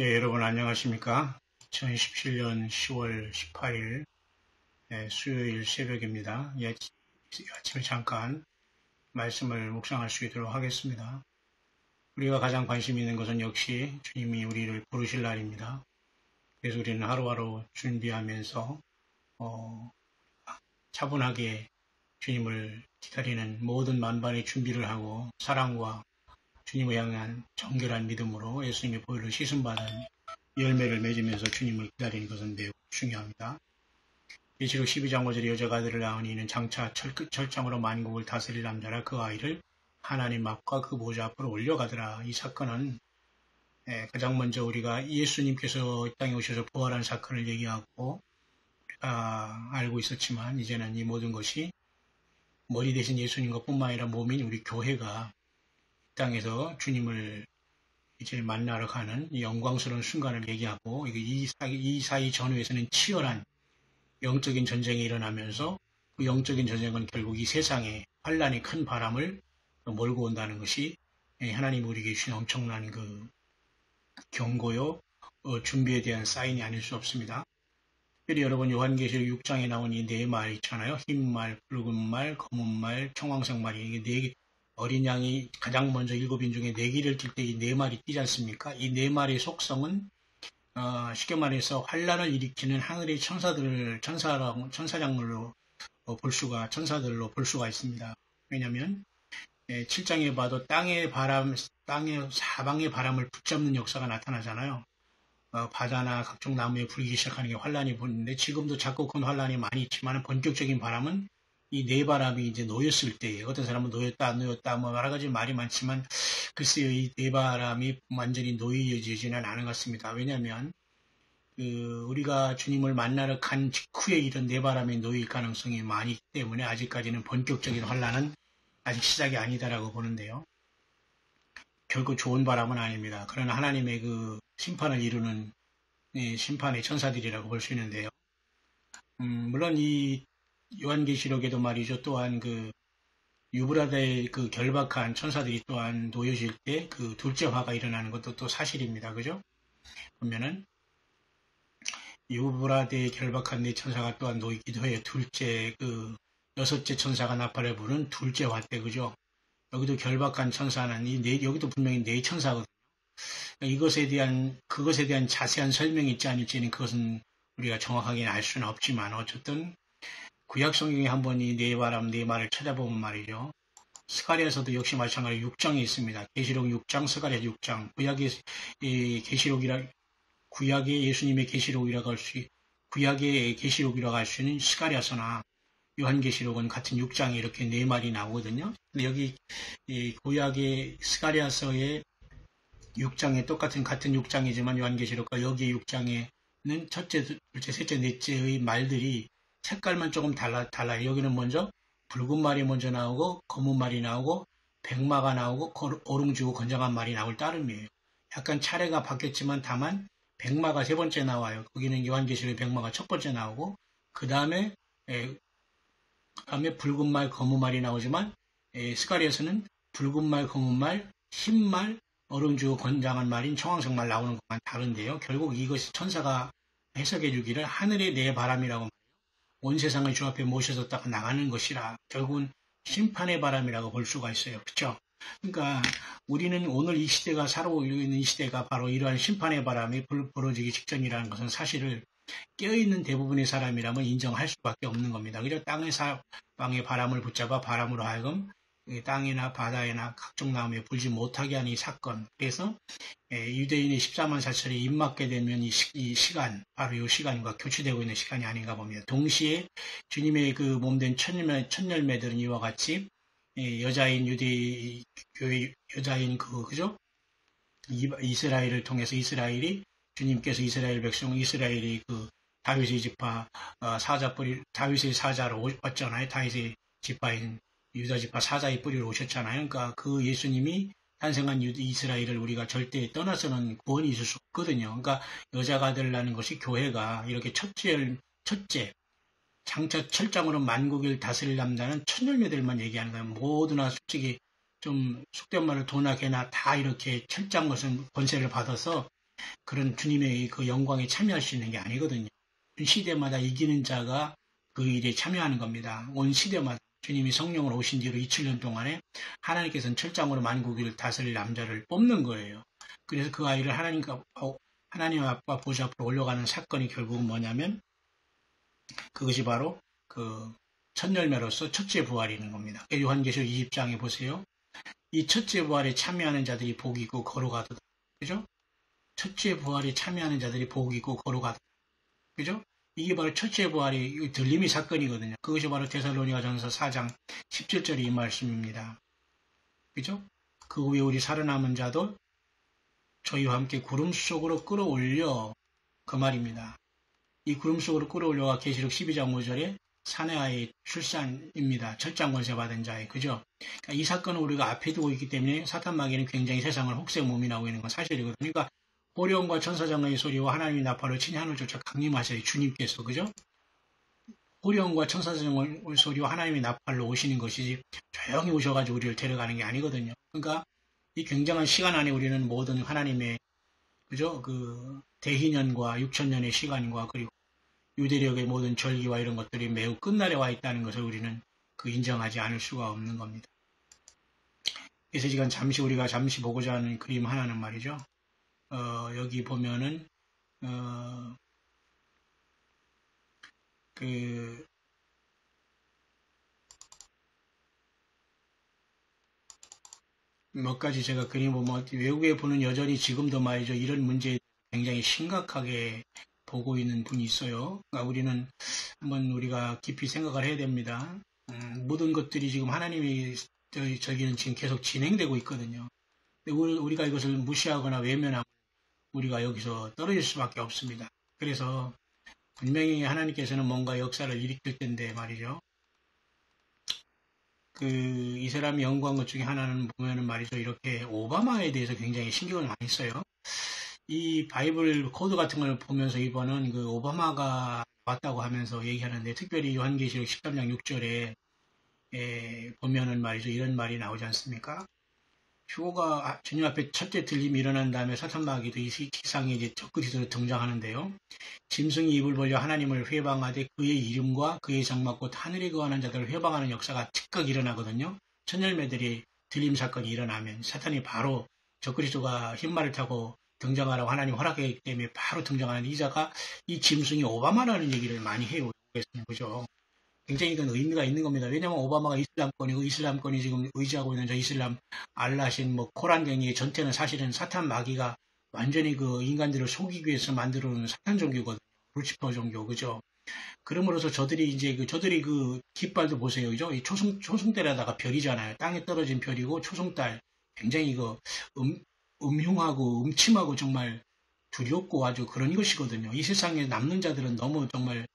예, 여러분 안녕하십니까? 2017년 10월 18일 예, 수요일 새벽입니다. 예, 아침에 잠깐 말씀을 묵상할 수 있도록 하겠습니다. 우리가 가장 관심 있는 것은 역시 주님이 우리를 부르실 날입니다. 그래서 우리는 하루하루 준비하면서 어, 차분하게 주님을 기다리는 모든 만반의 준비를 하고 사랑과 주님을 향한 정결한 믿음으로 예수님의 보혈을 씻음받은 열매를 맺으면서 주님을 기다리는 것은 매우 중요합니다. 예시록 12장 5절에 여자가 아들을 낳은 이는 장차 철, 철장으로 만국을 다스릴 남자라 그 아이를 하나님 앞과 그 보좌 앞으로 올려가더라. 이 사건은 예, 가장 먼저 우리가 예수님께서 이 땅에 오셔서 부활한 사건을 얘기하고 아, 알고 있었지만 이제는 이 모든 것이 머리 대신 예수님과 뿐만 아니라 몸인 우리 교회가 땅에서 주님을 이제 만나러 가는 영광스러운 순간을 얘기하고 이 사이, 이 사이 전후에서는 치열한 영적인 전쟁이 일어나면서 그 영적인 전쟁은 결국 이 세상에 환란이 큰 바람을 몰고 온다는 것이 하나님 우리에게 주신 엄청난 그 경고요 어, 준비에 대한 사인이 아닐 수 없습니다. 특별히 여러분 요한계시록 6장에 나온 이 네 말 있잖아요. 흰 말, 붉은 말, 검은 말, 청황색 말이 이게 네 어린 양이 가장 먼저 일곱 인 중에 네 기를 뛸 때 이 네 마리 뛰지 않습니까? 이 네 마리의 속성은 어, 쉽게 말해서 환란을 일으키는 하늘의 천사들을 천사라고 천사장물로 어, 볼 수가 천사들로 볼 수가 있습니다. 왜냐하면 예, 7장에 봐도 땅의 바람, 땅의 사방의 바람을 붙잡는 역사가 나타나잖아요. 어, 바다나 각종 나무에 불기 시작하는 게 환란이 보이는데 지금도 작고 큰 환란이 많이 있지만 본격적인 바람은 이 네 바람이 이제 놓였을 때 어떤 사람은 놓였다 안 놓였다 뭐 여러 가지 말이 많지만 글쎄요 이 네 바람이 완전히 놓여지지는 않은 것 같습니다. 왜냐하면 그 우리가 주님을 만나러 간 직후에 이런 네 바람이 놓일 가능성이 많기 때문에 아직까지는 본격적인 환란은 아직 시작이 아니다라고 보는데요. 결국 좋은 바람은 아닙니다. 그러나 하나님의 그 심판을 이루는 심판의 천사들이라고 볼 수 있는데요. 음, 물론 이 요한계시록에도 말이죠. 또한 그 유브라데의 그 결박한 천사들이 또한 놓여질 때 그 둘째 화가 일어나는 것도 또 사실입니다. 그죠? 보면은 유브라데의 결박한 네 천사가 또한 놓이기도 해요. 둘째 그 여섯째 천사가 나팔을 부는 둘째 화 때 그죠? 여기도 결박한 천사는 이 네, 여기도 분명히 네 천사거든요. 이것에 대한 그것에 대한 자세한 설명이 있지 않을지는 그것은 우리가 정확하게 알 수는 없지만 어쨌든 구약 성경에 한 번 이 네 바람 네 말을 찾아보면 말이죠. 스가리아서도 역시 마찬가지로 6장에 있습니다. 계시록 6장, 스가리아 6장. 구약의 계시록이라 구약의 예수님의 계시록이라고 할 수, 구약의 계시록이라고 할 수 있는 스가리아서나 요한계시록은 같은 6장에 이렇게 네 말이 나오거든요. 근데 여기 구약의 스가리아서의 6장에 똑같은 같은 6장이지만 요한계시록과 여기 6장에는 첫째, 둘째, 셋째, 넷째의 말들이 색깔만 조금 달라, 달라요. 여기는 먼저 붉은 말이 먼저 나오고 검은 말이 나오고 백마가 나오고 오름지고 건장한 말이 나올 따름이에요. 약간 차례가 바뀌었지만 다만 백마가 세 번째 나와요. 거기는 요한계시록의 백마가 첫 번째 나오고 그 다음에 다음에 붉은 말, 검은 말이 나오지만 에, 스가리에서는 붉은 말, 검은 말, 흰 말, 얼음주고 건장한 말인 청황색 말 나오는 것만 다른데요. 결국 이것이 천사가 해석해 주기를 하늘의 내 바람이라고 온 세상을 주 앞에 모셔졌다가 나가는 것이라 결국은 심판의 바람이라고 볼 수가 있어요. 그렇죠? 그러니까 우리는 오늘 이 시대가 살아오고 있는 이 시대가 바로 이러한 심판의 바람이 벌어지기 직전이라는 것은 사실을 깨어있는 대부분의 사람이라면 인정할 수밖에 없는 겁니다. 그래서 땅의 사방의 바람을 붙잡아 바람으로 하여금 땅이나 바다에나 각종 나무에 불지 못하게 하는 이 사건. 그래서 유대인의 14만 사철이 입맞게 되면 이, 시, 간 바로 이 시간과 교체되고 있는 시간이 아닌가 봅니다. 동시에 주님의 그 몸된 천열매, 천열매들은 이와 같이 여자인 유대 교회 여자인 그 그죠? 이스라엘을 통해서 이스라엘이 주님께서 이스라엘 백성 이스라엘이 그 다윗의 지파 어, 사자 뿌리 다윗의 사자로 왔잖아요. 다윗의 지파인 유다 지파 사자의 뿌리로 오셨잖아요. 그러니까 그 예수님이 탄생한 이스라엘을 우리가 절대 떠나서는 구원이 있을 수 없거든요. 그러니까 여자가 되려는 것이 교회가 이렇게 첫째, 첫째, 장차 철장으로 만국을 다스릴 남자는 천열매들만 얘기하는 거예요. 모두나 솔직히 좀 속된 말을 도나 개나 다 이렇게 철장 것은 권세를 받아서 그런 주님의 그 영광에 참여할 수 있는 게 아니거든요. 시대마다 이기는 자가 그 일에 참여하는 겁니다. 온 시대마다 주님이 성령으로 오신 뒤로 2000년 동안에 하나님께서는 철장으로 만국을 다스릴 남자를 뽑는 거예요. 그래서 그 아이를 하나님과 하나님 아빠 보좌 앞으로 올려가는 사건이 결국은 뭐냐면 그것이 바로 그 첫열매로서 첫째 부활이 있는 겁니다. 요한계시록 20장에 보세요. 이 첫째 부활에 참여하는 자들이 복이 있고 거룩하다. 그죠? 첫째 부활에 참여하는 자들이 복이 있고 거룩하다. 그죠? 이게 바로 첫째 부활이 들림이 사건이거든요. 그것이 바로 데살로니가 전서 4장 17절의 이 말씀입니다. 그죠? 그 후에 우리 살아남은 자도 저희와 함께 구름 속으로 끌어올려 그 말입니다. 이 구름 속으로 끌어올려가 계시록 12장 5절에 사내아의 출산입니다. 철장 권세 받은 자의 그죠? 그러니까 이 사건은 우리가 앞에 두고 있기 때문에 사탄 마귀는 굉장히 세상을 혹세 몸이 나오고 있는 건 사실이거든요. 그러니까 호령과 천사장의 소리와 하나님의 나팔로 친히 하늘 조차 강림하셔야 주님께서 그죠? 호령과 천사장의 소리와 하나님의 나팔로 오시는 것이지 조용히 오셔가지고 우리를 데려가는 게 아니거든요. 그러니까 이 굉장한 시간 안에 우리는 모든 하나님의 그죠? 그 대희년과 6천년의 시간과 그리고 유대력의 모든 절기와 이런 것들이 매우 끝날에 와 있다는 것을 우리는 그 인정하지 않을 수가 없는 겁니다. 그래서 지금 잠시 우리가 잠시 보고자 하는 그림 하나는 말이죠. 어, 여기 보면은 어, 그 몇 가지 제가 그림 보면 외국에 보는 여전히 지금도 말이죠 이런 문제에 굉장히 심각하게 보고 있는 분이 있어요. 그러니까 우리는 한번 우리가 깊이 생각을 해야 됩니다. 음, 모든 것들이 지금 하나님이 저기는 지금 계속 진행되고 있거든요. 우리가 이것을 무시하거나 외면하고 우리가 여기서 떨어질 수밖에 없습니다. 그래서 분명히 하나님께서는 뭔가 역사를 일으킬 텐데 말이죠. 그 이스라엘 영광 것 중에 하나는 보면은 말이죠. 이렇게 오바마에 대해서 굉장히 신경을 많이 써요. 이 바이블 코드 같은 걸 보면서 이번은 그 오바마가 왔다고 하면서 얘기하는데 특별히 요한계시록 13장 6절에 에, 보면은 말이죠. 이런 말이 나오지 않습니까? 휴고가 아, 주님 앞에 첫째 들림이 일어난 다음에 사탄마귀도 이 지상에 이제 적그리스로 등장하는데요. 짐승이 입을 벌려 하나님을 회방하되 그의 이름과 그의 장막곧 하늘에 거하는 자들을 회방하는 역사가 즉각 일어나거든요. 천열매들이 들림 사건이 일어나면 사탄이 바로 적그리스도가 흰말을 타고 등장하라고 하나님 허락했기 때문에 바로 등장하는 이자가 이 짐승이 오바마라는 얘기를 많이 해요. 그죠? 굉장히 그 의미가 있는 겁니다. 왜냐하면 오바마가 이슬람권이고 이슬람권이 지금 의지하고 있는 저 이슬람 알라신 뭐 코란경의 전체는 사실은 사탄 마귀가 완전히 그 인간들을 속이기 위해서 만들어 놓은 사탄 종교거든요. 루치퍼 종교 그죠? 그러므로서 저들이 이제 그 저들이 그 깃발도 보세요. 그죠? 이 초승 초승달에다가 별이잖아요. 땅에 떨어진 별이고 초승달 굉장히 그 음, 음흉하고 음침하고 정말 두렵고 아주 그런 것이거든요. 이 세상에 남는 자들은 너무 정말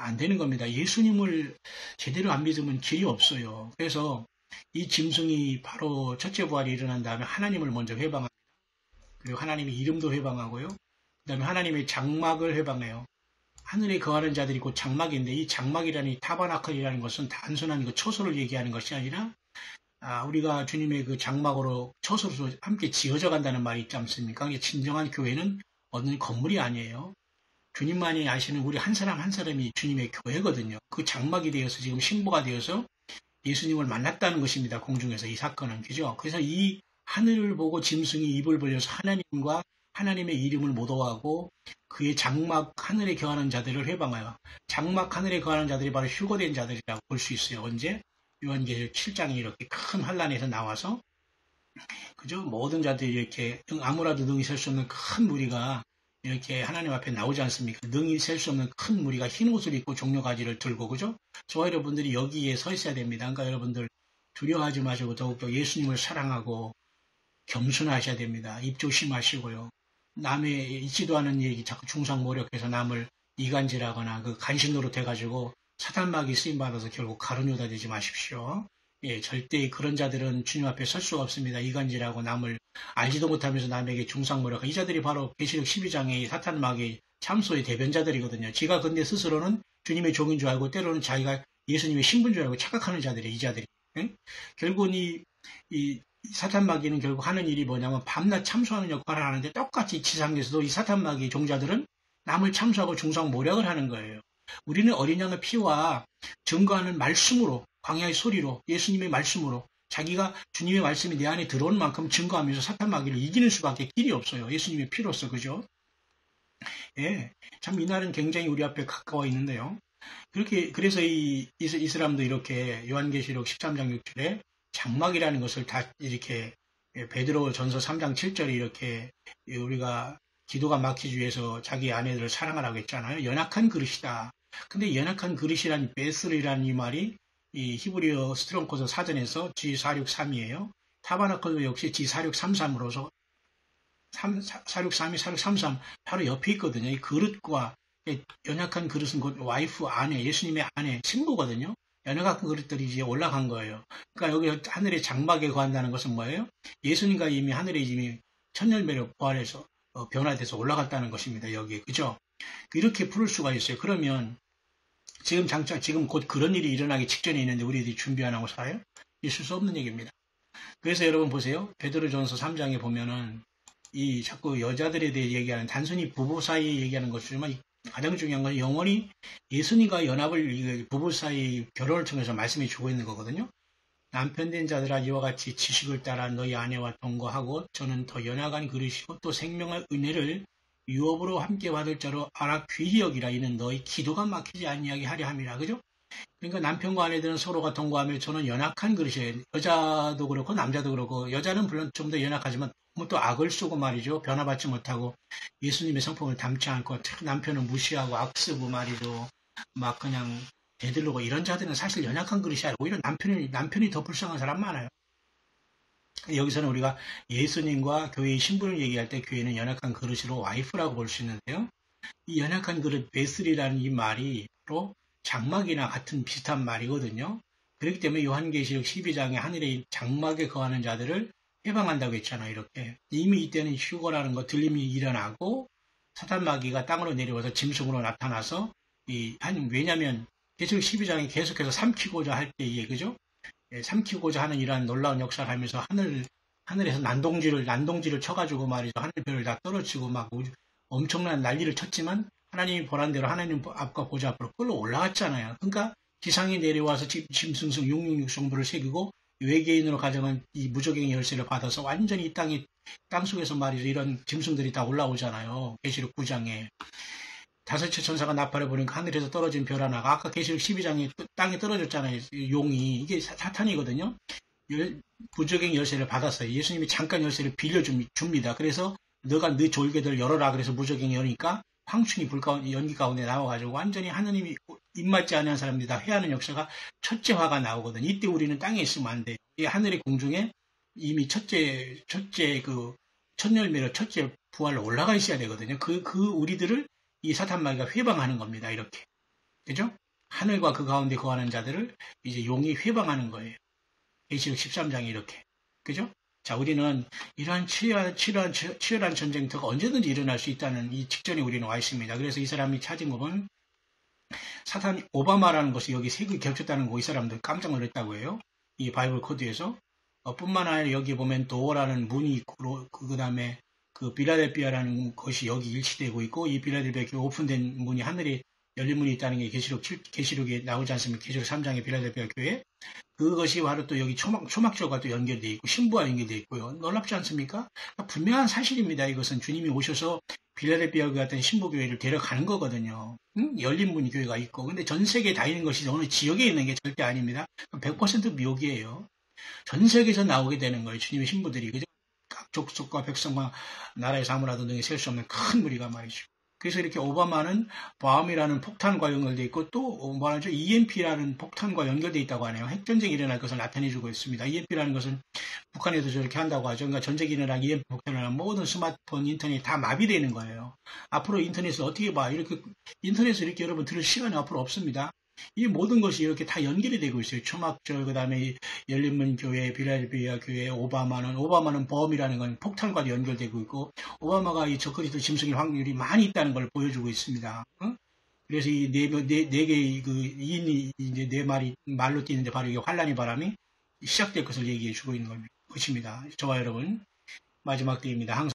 안 되는 겁니다. 예수님을 제대로 안 믿으면 길이 없어요. 그래서 이 짐승이 바로 첫째 부활이 일어난 다음에 하나님을 먼저 회방합니다. 그리고 하나님의 이름도 회방하고요. 그 다음에 하나님의 장막을 회방해요. 하늘에 거하는 자들이 곧 장막인데 이 장막이라는 타바나클이라는 것은 단순한 그 초소를 얘기하는 것이 아니라 아, 우리가 주님의 그 장막으로 초소로 함께 지어져 간다는 말이 있지 않습니까? 진정한 교회는 어느 건물이 아니에요. 주님만이 아시는 우리 한 사람 한 사람이 주님의 교회거든요. 그 장막이 되어서 지금 신부가 되어서 예수님을 만났다는 것입니다. 공중에서 이 사건은 그죠? 그래서 이 하늘을 보고 짐승이 입을 벌려서 하나님과 하나님의 이름을 모독하고 그의 장막 하늘에 거하는 자들을 회방하여 장막 하늘에 거하는 자들이 바로 휴거된 자들이라고 볼 수 있어요. 언제? 요한계시록 7장이 이렇게 큰 환란에서 나와서 그죠? 모든 자들이 이렇게 아무라도 능히 셀 수 없는 큰 무리가 이렇게 하나님 앞에 나오지 않습니까? 능히 셀 수 없는 큰 무리가 흰 옷을 입고 종려가지를 들고 그죠? 저와 여러분들이 여기에 서 있어야 됩니다. 그러니까 여러분들 두려워하지 마시고 더욱더 예수님을 사랑하고 겸손하셔야 됩니다. 입 조심하시고요. 남의 있지도 않은 얘기 자꾸 중상 모력해서 남을 이간질하거나 그 간신으로 돼가지고 사탄막이 쓰임 받아서 결국 가르뇨다 되지 마십시오. 예, 절대 그런 자들은 주님 앞에 설 수가 없습니다. 이간질하고 남을 알지도 못하면서 남에게 중상모략. 이 자들이 바로 계시록 12장의 사탄막의 참소의 대변자들이거든요. 지가 근데 스스로는 주님의 종인 줄 알고 때로는 자기가 예수님의 신분 줄 알고 착각하는 자들이 이 자들이. 예? 결국은 이, 이 사탄 마귀는 결국 하는 일이 뭐냐면 밤낮 참수하는 역할을 하는데 똑같이 지상에서도 이 사탄 마귀 종자들은 남을 참수하고 중상 모략을 하는 거예요. 우리는 어린 양의 피와 증거하는 말씀으로 광야의 소리로 예수님의 말씀으로 자기가 주님의 말씀이 내 안에 들어온 만큼 증거하면서 사탄 마귀를 이기는 수밖에 길이 없어요. 예수님의 피로서 그죠? 예, 참 이날은 굉장히 우리 앞에 가까워 있는데요. 그렇게 그래서 이, 이, 이 사람도 이렇게 요한계시록 13장 6절에 장막이라는 것을 다 이렇게 예, 베드로 전서 3장 7절에 이렇게 우리가 기도가 막히기 위해서 자기 아내들을 사랑하라고 했잖아요. 연약한 그릇이다. 근데 연약한 그릇이란 베슬이라는 이 말이 이 히브리어 스트롱코드 사전에서 G463이에요. 타바나클도 역시 G4633으로서 463이 4633 바로 옆에 있거든요. 이 그릇과 연약한 그릇은 곧 와이프 아내, 예수님의 아내, 신부거든요. 연약한 그릇들이 이제 올라간 거예요. 그러니까 여기 하늘의 장막에 거한다는 것은 뭐예요? 예수님과 이미 하늘에 이미 천열매로 부활해서 어, 변화돼서 올라갔다는 것입니다. 여기에 그죠? 이렇게 풀을 수가 있어요. 그러면 지금 장차 지금 곧 그런 일이 일어나기 직전에 있는데 우리들이 준비 안 하고 살아요? 있을 수 없는 얘기입니다. 그래서 여러분 보세요. 베드로전서 3장에 보면은 이 자꾸 여자들에 대해 얘기하는 단순히 부부 사이에 얘기하는 것이지만 가장 중요한 건 영원히 예수님과 연합을 부부 사이 결혼을 통해서 말씀해 주고 있는 거거든요. 남편 된 자들아 이와 같이 지식을 따라 너희 아내와 동거하고 저는 더 연약한 그릇이고 또 생명의 은혜를 유업으로 함께 받을 자로 알아 귀히 여기라 이는 너희 기도가 막히지 아니하게 하려 함이라 그죠? 그러니까 남편과 아내들은 서로가 동거하며 저는 연약한 그릇이에요. 여자도 그렇고 남자도 그렇고 여자는 물론 좀 더 연약하지만 또 악을 쓰고 말이죠. 변화받지 못하고 예수님의 성품을 담지 않고 남편을 무시하고 악쓰고 말이죠. 막 그냥 대들르고 이런 자들은 사실 연약한 그릇이 아니고 오히려 남편이 남편이 더 불쌍한 사람 많아요. 여기서는 우리가 예수님과 교회의 신분을 얘기할 때 교회는 연약한 그릇으로 와이프라고 볼 수 있는데요. 이 연약한 그릇 베슬이라는 이 말이 로 장막이나 같은 비슷한 말이거든요. 그렇기 때문에 요한계시록 12장에 하늘의 장막에 거하는 자들을 해방한다고 했잖아요. 이렇게 이미 이때는 휴거라는 거 들림이 일어나고 사탄 마귀가 땅으로 내려와서 짐승으로 나타나서 이 아니 왜냐하면 계속 12장에 계속해서 삼키고자 할 때에 그죠? 예, 삼키고자 하는 이러한 놀라운 역사를 하면서 하늘 하늘에서 난동지를 난동지를 쳐가지고 말이죠 하늘별을 다 떨어지고 막 엄청난 난리를 쳤지만 하나님이 보란 대로 하나님 앞과 보좌 앞으로 끌어 올라갔잖아요. 그러니까 지상에 내려와서 짐승승 666 성부를 새기고 외계인으로 가정한 이 무적행 열쇠를 받아서 완전히 이 땅에 땅 속에서 말이죠 이런 짐승들이 다 올라오잖아요. 계시록 9장에 다섯째 천사가 나팔을 보니까 하늘에서 떨어진 별 하나가 아까 계시록 12장에 땅에 떨어졌잖아요. 용이 이게 사탄이거든요. 무적행 열쇠를 받았어요. 예수님이 잠깐 열쇠를 빌려줍니다. 그래서 너가 네 졸개들 열어라 그래서 무적행 여니까 황충이 불 가운데 연기 가운데 나와가지고 완전히 하느님이 입맞지 않은 사람들이 다 해하는 역사가 첫째 화가 나오거든. 이때 우리는 땅에 있으면 안 돼. 이 하늘의 공중에 이미 첫째 첫째 그 첫 열매로 첫째 부활로 올라가 있어야 되거든요. 그 그 우리들을 이 사탄마귀가 회방하는 겁니다. 이렇게 그죠? 하늘과 그 가운데 거하는 자들을 이제 용이 회방하는 거예요. 예시록 13장에 이렇게 그죠? 자, 우리는 이러한 치열한, 치열한, 치열한 전쟁터가 언제든지 일어날 수 있다는 이 직전에 우리는 와 있습니다. 그래서 이 사람이 찾은 것은 사탄 오바마라는 것이 여기 색이 겹쳤다는 거 이 사람들 깜짝 놀랐다고 해요. 이 바이블 코드에서. 어, 뿐만 아니라 여기 보면 도어라는 문이 있고 그 다음에 그 비라델비아라는 것이 여기 일치되고 있고 이 비라델비아 교회 오픈된 문이 하늘에 열린 문이 있다는 게 계시록 계시록에 나오지 않습니까? 계시록 3장의 비라델비아 교회 그것이 바로 또 여기 초막, 초막절과 또 연결되어 있고 신부와 연결되어 있고요. 놀랍지 않습니까? 분명한 사실입니다. 이것은 주님이 오셔서 빌라델비아 같은 신부 교회를 데려가는 거거든요. 응? 열린 문 교회가 있고 근데 전 세계에 다 있는 것이 어느 지역에 있는 게 절대 아닙니다. 100% 미혹이에요. 전 세계에서 나오게 되는 거예요. 주님의 신부들이. 그죠? 각 족속과 백성과 나라의 사물하던 등에 셀수 없는 큰 무리가 말이죠. 그래서 이렇게 오바마는 바움이라는 폭탄과 연결되어 있고 또 뭐라죠 EMP라는 폭탄과 연결되어 있다고 하네요. 핵전쟁이 일어날 것을 나타내주고 있습니다. EMP라는 것은 북한에도 저렇게 한다고 하죠. 그러니까 전쟁이 일어나기 EMP 하면 모든 스마트폰, 인터넷 다 마비되는 거예요. 앞으로 인터넷을 어떻게 봐? 이렇게 인터넷을 이렇게 여러분 들을 시간이 앞으로 없습니다. 이 모든 것이 이렇게 다 연결이 되고 있어요. 초막절, 그 다음에 열린문 교회, 비라비아 교회, 오바마는, 오바마는 범이라는 건 폭탄과 연결되고 있고, 오바마가 이 저크리스도 짐승일 확률이 많이 있다는 걸 보여주고 있습니다. 어? 그래서 이 네, 네, 네 개의 그 이인이 이제 네 말이 말로 뛰는데 바로 이게 환란의 바람이 시작될 것을 얘기해 주고 있는. 것입니다. 저와 여러분 마지막 때입니다. 항상